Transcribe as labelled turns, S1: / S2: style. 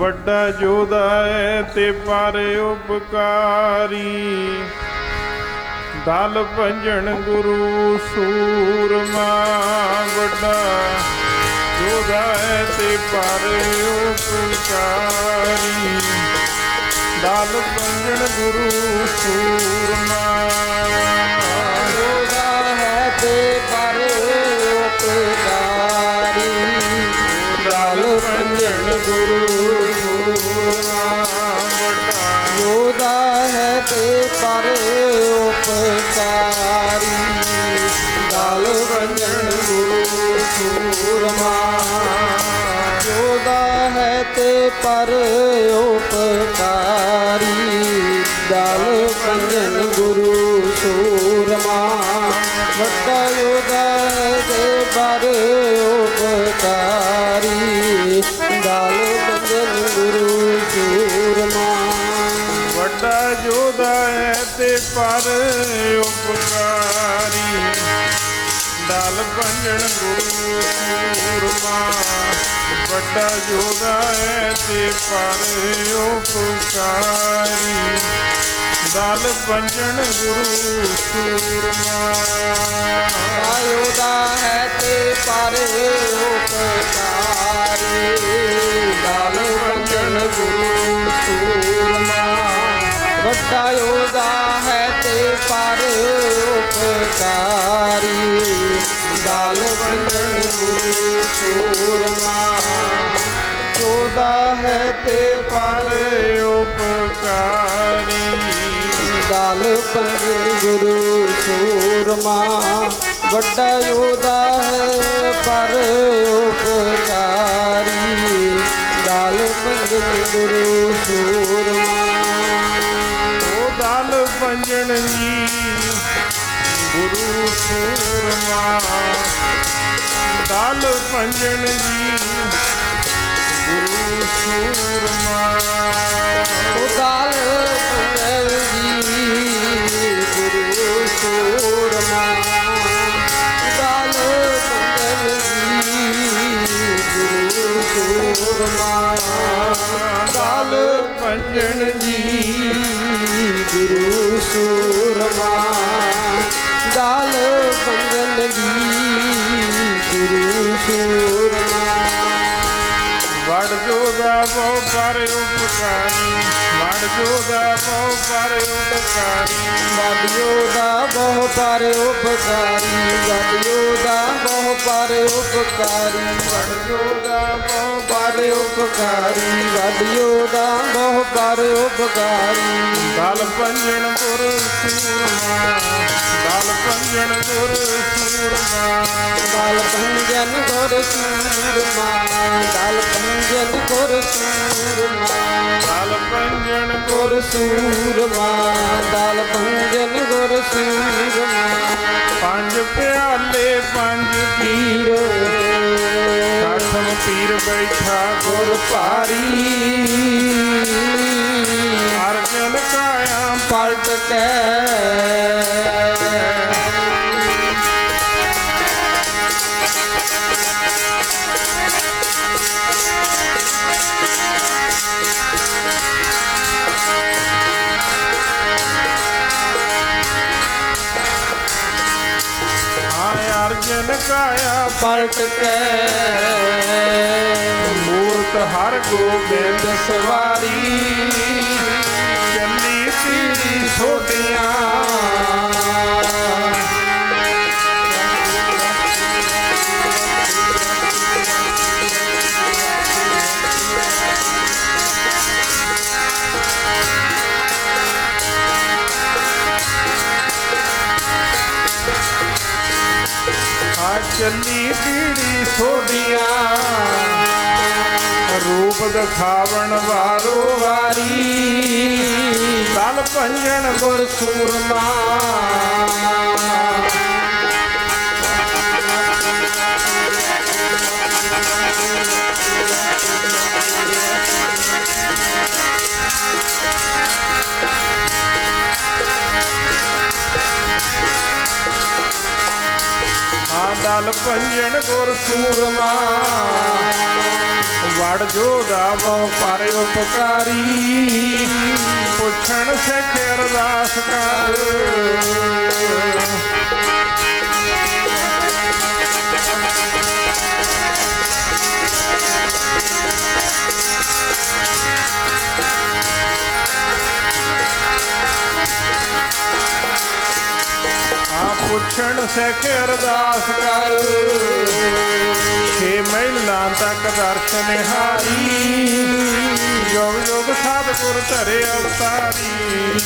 S1: ਵੱਡਾ ਜੋਦਾ ਹੈ ਤੇ ਪਰ ਉਪਕਾਰੀ। ਦਲ ਭੰਜਣ ਗੁਰੂ ਸੂਰਮਾ ਵੱਡਾ ਜੋਦਾ ਹੈ ਤੇ ਪਰ ਉਪਕਾਰੀ। ਦਲ ਭੰਜਣ ਗੁਰੂ ਸੂਰਮਾ
S2: ਜੋਦਾ ਹੈ ਤੇ ਪਰ ਉਪਕਾਰੀ। ਦਲ ਭੰਜਣ ਗੁਰੂ ਸੂਰਮਾ ਹੈ ਤੇ ਪਰ ਉਪਕਾਰੀ। ਦਲ ਵੰਜਨ ਗੁਰੂ ਸੂਰਮਾ ਜੋਦਾ ਹੈ ਤੇ ਪਰ ਉਪਕਾਰੀ। ਦਲ ਪੰਜਨ ਗੁਰੂ ਸੂਰਮਾ ਵੱਡਾ
S1: ਜੋਦਾ ਹੈ ਤੇ ਪਰ ਉਪਕਾਰੀ ਦਲ ਭੰਜਨ ਗੁਰੂ ਸੂਰਮਾ ਵੱਡਾ ਜੋਦਾ ਹੈ ਤੇ ਪਰ ਉਪਕਾਰੀ ਦਲ ਭੰਜਨ ਗੁਰੂ
S2: ਵੱਡਾ ਯੋਦਾ ਹੈ ਤੇ ਪਰ ਉਪਕਾਰੀ। ਦਲ ਪੰਜਨ ਗੁਰੂ ਸੂਰਮਾ ਯੋਦਾ ਹੈ ਤੇ ਪਰ
S1: ਉਪਕਾਰੀ।
S2: ਦਲ ਪੰਜਨ ਗੁਰੂ ਸੂਰਮਾ ਵੱਡਾ ਯੋਧਾ ਹੈ ਪਰ ਉਪਕਾਰੀ। ਦਲ ਪੰਜਨ ਗੁਰੂ ਸੂਰਮਾ
S1: ਦਲ ਜੀ ਗੁਰੂ ਸੂਰਮਾ ਦਲ ਪੰਜਣ ਜੀ ਗੁਰੂ ਸੂਰਮਾ
S2: ਉਦਾਲ ਪੰਜਨ ਜੀ ਗੁਰੂ ਸੂਰਮਾ ਉਦਾਲ ਪੰਜਨ ਜੀ ਗੁਰੂ ਸੂਰਮਾ
S1: ਦਲ ਪੰਜਣ ਜੀ
S2: ਸੂਰਮਾ ਦਲ ਪੰਜਨ ਜੀ ਗੁਰੂ ਸੂਰਮਾ।
S1: ਵੜ ਜੋਦਾ ਬਹੁ ਪਰ ਉਪਕਾਰੀ, ਵੜ ਜੋਦਾ ਬਹੁ ਪਰ ਉਪਕਾਰੀ।
S2: ਵਾਲਿਓ ਦਾ ਬਹੁ ਪਰ ਉਪਕਾਰੀ ਵਾਲਿਓ ਦਾ ਬਹੁ ਪਰ ਉਪਕਾਰੀ।
S1: ਵੜ ਜੋਦਾ ਬਹੁ
S2: ਪਰ ਉਪਕਾਰੀ। ਵਾਲਿਓ ਦਾ ਬਹੁ ਪਰ ਉਪਕਾਰੀ।
S1: ਦਲ ਪੰਜਣ ਗੁਰ ਸੂਰਮਾ। ਦਲ ਪੰਜਣ ਗੁਰ ਸੂਰਮਾ।
S2: ਦਲ ਪੰਜਨ ਗੁਰ ਸੂਰਮਾ। ਦਲ ਪੰਜਨ ਗੁਰ ਸੂਰਮਾ।
S1: ਦਲ ਪੰਜਣ ਗੁਰ
S2: ਸੂਰਮਾ। ਦਲ ਪੰਜਨ ਗੁਰ ਸੂਰਮਾ।
S1: ਪੰਜ ਪਿਆਲੇ ਪੰਜ ਪੀਰ।
S2: ਭਾਰੀ।
S1: ਅਰਜਨ ਕਾਇਆ
S2: ਪਲਟ ਕੇ।
S1: ਕਾਇਆ
S2: ਪਲਟ ਕੇ
S1: ਮੂਰਤ ਹਰ ਗੋਬਿੰਦ
S2: ਸਵਾਰੀ।
S1: ਆ ਚੱਲੀ ਪੀੜੀ ਛੋਟੀਆਂ ਰੂਪ ਦਿਖਾਵਣ ਵਾਰੋ
S2: ਵਾਰੀ।
S1: ਦਲ ਪੰਜਣ ਗੁਰ
S2: ਸੂਰਮਾ
S1: ਆ ਦਲ ਗੁਰ
S2: ਸੂਰਮਾ।
S1: ਵੜ ਜੋਦਾ ਬਹੁ ਪਰ
S2: ਉਪਕਾਰੀ।
S1: ਪੁੱਛਣ ਸਿੱਖ ਅਰਦਾਸ ਕਰ। ਪੁੱਛਣ ਸਿੱਖ ਅਰਦਾਸ ਕਰ। ਛੇ ਮਹੀਨਾ ਤੱਕ ਦਰਸ਼ਨ ਹਾਰੀ। ਯੋਗ ਯੋਗ ਸਤਿਗੁਰ ਧਰੇ ਅਵਤਾਰੀ।